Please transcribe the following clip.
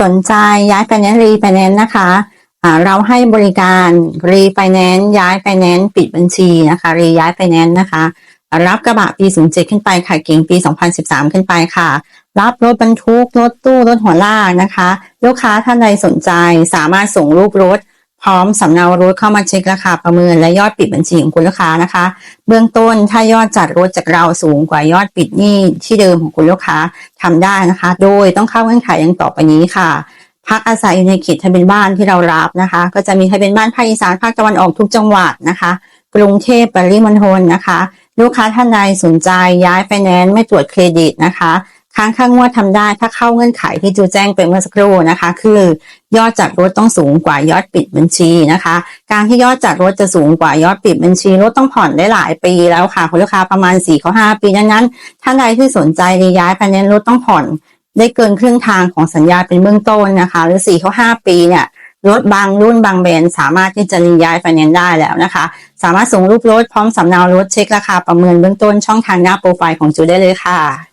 สนใจย้ายไฟแนนซ์รีไฟแนนซ์นะคะอ่าเราให้บริการรีไฟแนนซ์ย้ายไฟแนนซ์ปิดบัญชีนะคะรีย้ายไฟแนนซ์นะคะ รับกระบะปี 07 ขึ้นไปค่ะเก่งปี 2013 ขึ้นไปค่ะ รับรถบรรทุกรถตู้รถหัวลากนะคะ ลูกค้าท่านใดสนใจสามารถส่งรูปรถ พร้อมสำเนารถเข้ามาเช็คราคาประเมินและยอดปิดบัญชีของคุณลูกค้านะคะ เบื้องต้นถ้ายอดจัดรถจากเราสูงกว่ายอดปิดหนี้ที่เดิมของคุณลูกค้าทำได้นะคะ โดยต้องเข้าเงื่อนไขอย่างต่อไปนี้ค่ะ พักอาศัยอยู่ในเขตทะเบียนบ้านที่เรารับนะคะ ก็จะมีทะเบียนบ้านภาคอีสานภาคตะวันออกทุกจังหวัดนะคะ กรุงเทพปริมณฑลนะคะ ลูกค้าท่านใดสนใจย้ายไฟแนนซ์ไม่ตรวจเครดิตนะคะ ค้างค่างวดทำได้ถ้าเข้าเงื่อนไขที่จูแจ้งไปเมื่อสักครู่นะคะ คือยอดจัดรถต้องสูงกว่ายอดปิดบัญชีนะคะ การที่ยอดจัดรถจะสูงกว่ายอดปิดบัญชีรถต้องผ่อนได้หลายปีแล้วค่ะคุณลูกค้าประมาณ4ี่เขาห้าปีดังนั้นท่านใดที่สนใจรีย้ายไฟแนนรถต้องผ่อนได้เกินครึ่งทางของสัญญาเป็นเบื้องต้นนะคะ หรือ4ี่เขาห้าปีเนี่ยรถบางรุ่นบางแบรนด์สามารถที่จะรีย้ายไฟแนนซ์ได้แล้วนะคะ สามารถส่งรูปรถพร้อมสำเนารถเช็คราคาประเมินเบื้องต้นช่องทางหน้าโปรไฟล์ของจูได้เลยค่ะ